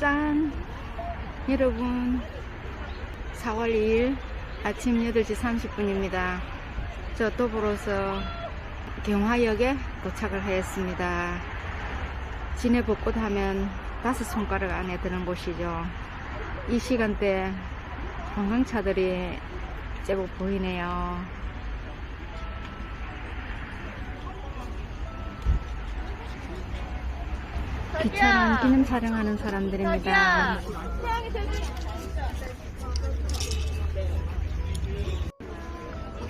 짠! 여러분, 4월 2일 아침 8시 30분입니다. 저 도보로서 경화역에 도착을 하였습니다. 진해 벚꽃 하면 다섯 손가락 안에 드는 곳이죠. 이 시간대 관광차들이 제법 보이네요. 기차는 기념 촬영하는 사람들입니다.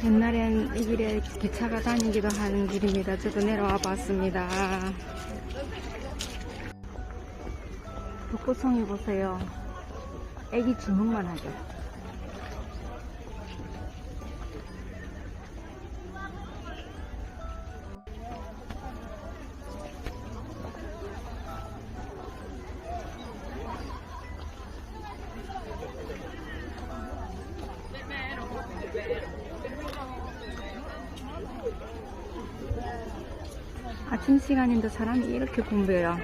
옛날엔 이 길에 기차가 다니기도 하는 길입니다. 저도 내려와 봤습니다. 벚꽃송이 보세요. 애기 주먹만 하죠. 아침 시간인데 사람이 이렇게 붐벼요.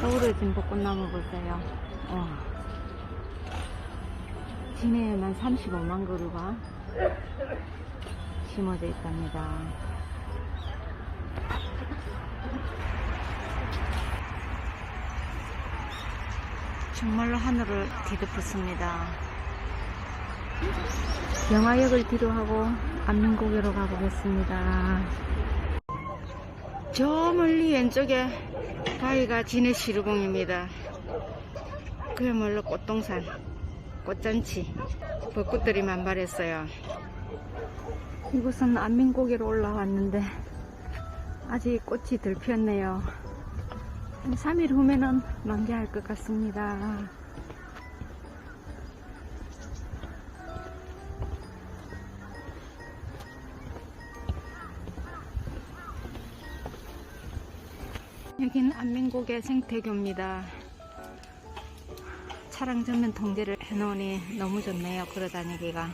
서울의 진 벚꽃나무 보세요. 어. 진해에만 35만 그루가 심어져 있답니다. 정말로 하늘을 뒤덮었습니다. 영화역을 뒤로 하고 안민고개로 가보겠습니다. 저 멀리 왼쪽에 바위가 진해 시루공입니다. 그야말로 꽃동산, 꽃잔치, 벚꽃들이 만발했어요. 이곳은 안민고개로 올라왔는데 아직 꽃이 덜 피었네요. 한 3일 후면은 만개할 것 같습니다. 여기는 안민고개 생태교입니다. 차량 전면 통제를 해놓으니 너무 좋네요. 걸어다니기가.